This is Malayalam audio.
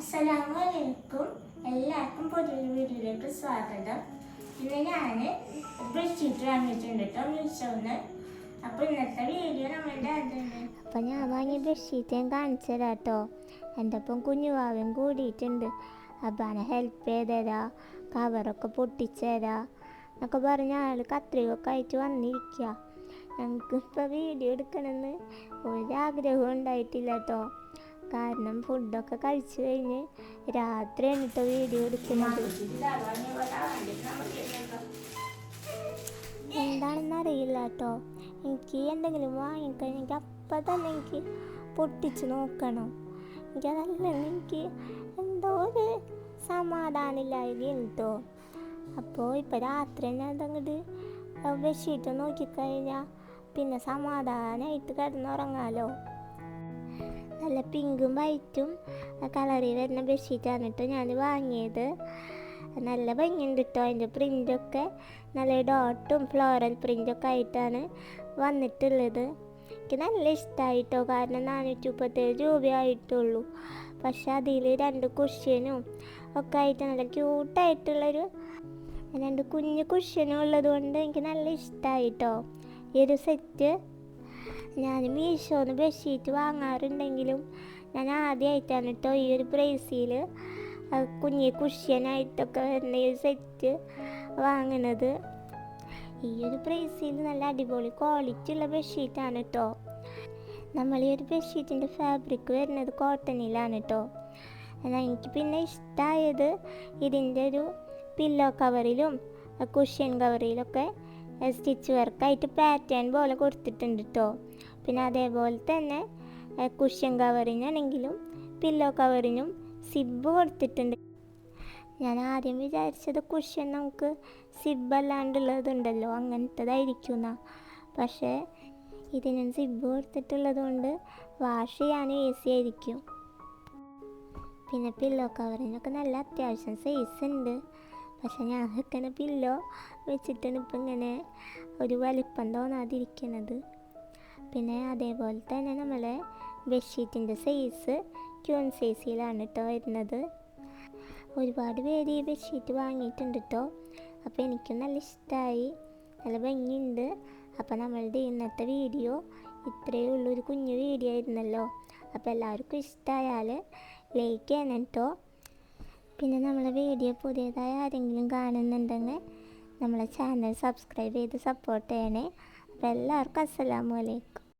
അസ്സലാമലൈക്കും. എല്ലാവർക്കും പുതിയൊരു വീഡിയോയിലേക്ക് സ്വാഗതം. ഇന്ന് ഞാൻ ബെഡ്ഷീറ്റ് വാങ്ങിയിട്ടുണ്ട് കേട്ടോ മീഷോന്ന് അപ്പോൾ ഇന്നത്തെ വീഡിയോ നമ്മളുടെ അതാണ് അപ്പം ഞാൻ വാങ്ങിയ ബെഡ്ഷീറ്റ് ഞാൻ കാണിച്ചു തരാം കേട്ടോ. എന്റെ ഒപ്പം കുഞ്ഞുവാവൻ കൂടിയിട്ടുണ്ട്. അപ്പം അവനെ ഹെൽപ്പ് ചെയ്ത് തരാം. കവറൊക്കെ പൊട്ടിച്ചു തരാം. എന്നൊക്കെ പറഞ്ഞ ആൾ കത്രികയൊക്കെ ആയിട്ട് വന്നിരിക്കുക. ഞങ്ങൾക്ക് ഇപ്പോൾ വീഡിയോ എടുക്കണമെന്ന് ഒരാഗ്രഹവും ഉണ്ടായിട്ടില്ല കേട്ടോ. കാരണം ഫുഡൊക്കെ കഴിച്ചു കഴിഞ്ഞ് രാത്രിയാണ് കേട്ടോ വീഡിയോ എടുക്കുന്നത്. എന്താണെന്ന് അറിയില്ല കേട്ടോ എനിക്ക് എന്തെങ്കിലും വാങ്ങിക്കഴിഞ്ഞെങ്കിൽ അപ്പം തന്നെ എനിക്ക് പൊട്ടിച്ച് നോക്കണം. എനിക്കതല്ല എനിക്ക് എന്തോ ഒരു സമാധാനമില്ലായിരുന്നു കേട്ടോ അപ്പോൾ ഇപ്പോൾ രാത്രി തന്നെ അതങ്ങോട്ട് ബെഡ്ഷീറ്റ് നോക്കിക്കഴിഞ്ഞാൽ പിന്നെ സമാധാനമായിട്ട് കിടന്നുറങ്ങാലോ. നല്ല പിങ്കും വൈറ്റും കളറിൽ വരുന്ന ബെഡ്ഷീറ്റാണ് കേട്ടോ ഞാൻ വാങ്ങിയത്. നല്ല ഭംഗിയുണ്ട് കേട്ടോ അതിന്റെ പ്രിന്റൊക്കെ. നല്ല ഡോട്ടും ഫ്ലോറൽ പ്രിന്റൊക്കെ ആയിട്ടാണ് വന്നിട്ടുള്ളത്. എനിക്ക് നല്ല ഇഷ്ടമായിട്ടോ കാരണം നാനൂറ്റി മുപ്പത്തേഴ് രൂപയായിട്ടുള്ളൂ പക്ഷെ അതിൽ രണ്ട് കുഷ്യനും ഒക്കെ ആയിട്ട് നല്ല ക്യൂട്ടായിട്ടുള്ളൊരു രണ്ട് കുഞ്ഞു കുഷ്യനും ഉള്ളത് കൊണ്ട് എനിക്ക് നല്ല ഇഷ്ടമായിട്ടോ ഈ ഒരു സെറ്റ് ഞാൻ മീഷോന്ന് ബെഡ്ഷീറ്റ് വാങ്ങാറുണ്ടെങ്കിലും ഞാൻ ആദ്യമായിട്ടാണ് കേട്ടോ ഈ ഒരു പ്രൈസിൽ കുഞ്ഞി കുഷ്യനായിട്ടൊക്കെ വരുന്ന ഈ സെറ്റ് വാങ്ങണത്. ഈ ഒരു പ്രൈസിൽ നല്ല അടിപൊളി ക്വാളിറ്റി ഉള്ള ബെഡ്ഷീറ്റാണ് കേട്ടോ നമ്മൾ ഈ ഒരു ബെഡ്ഷീറ്റിന്റെ ഫാബ്രിക് വരുന്നത് കോട്ടണിലാണ് കേട്ടോ എന്നാൽ എനിക്ക് പിന്നെ ഇഷ്ടമായത് ഇതിന്റെ ഒരു പില്ലോ കവറിലും കുഷ്യൻ കവറിലൊക്കെ സ്റ്റിച്ച് വർക്കായിട്ട് പാറ്റേൺ പോലെ കൊടുത്തിട്ടുണ്ട് കേട്ടോ പിന്നെ അതേപോലെ തന്നെ കുഷ്യൻ കവറിനാണെങ്കിലും പില്ലോ കവറിനും സിബ് കൊടുത്തിട്ടുണ്ട്. ഞാൻ ആദ്യം വിചാരിച്ചത് കുഷ്യൻ നമുക്ക് സിബ് അല്ലാണ്ടുള്ളതുണ്ടല്ലോ അങ്ങനത്തതായിരിക്കും എന്നാ പക്ഷേ ഇതിന് സിബ് കൊടുത്തിട്ടുള്ളത് കൊണ്ട് വാഷ് ചെയ്യാനും ഈസി ആയിരിക്കും. പിന്നെ പില്ലോ കവറിനൊക്കെ നല്ല അത്യാവശ്യം സൈസ് ഉണ്ട്. പക്ഷെ ഞങ്ങൾക്കിങ്ങനെ പില്ലോ വെച്ചിട്ടാണ് ഇപ്പം ഇങ്ങനെ ഒരു വലിപ്പം തോന്നാതിരിക്കുന്നത് പിന്നെ അതേപോലെ തന്നെ നമ്മളെ ബെഡ്ഷീറ്റിന്റെ സൈസ് ക്യൂൺ സൈസിലാണ് കേട്ടോ വരുന്നത്. ഒരുപാട് പേര് ഈ ബെഡ്ഷീറ്റ് വാങ്ങിയിട്ടുണ്ട് കേട്ടോ അപ്പോൾ എനിക്കും നല്ല ഇഷ്ടമായി നല്ല ഭംഗിയുണ്ട്. അപ്പോൾ നമ്മളുടെ ഇന്നത്തെ വീഡിയോ ഇത്രയേ ഉള്ളൂ. ഒരു കുഞ്ഞു വീഡിയോ ആയിരുന്നല്ലോ. അപ്പോൾ എല്ലാവർക്കും ഇഷ്ടമായാൽ ലൈക്ക് ചെയ്യണം കേട്ടോ പിന്നെ നമ്മളെ വീഡിയോ പുതിയതായി ആരെങ്കിലും കാണുന്നുണ്ടെങ്കിൽ നമ്മളെ ചാനൽ സബ്സ്ക്രൈബ് ചെയ്ത് സപ്പോർട്ട് ചെയ്യണേ. അപ്പോൾ എല്ലാവർക്കും അസ്സലാമു അലൈക്കും.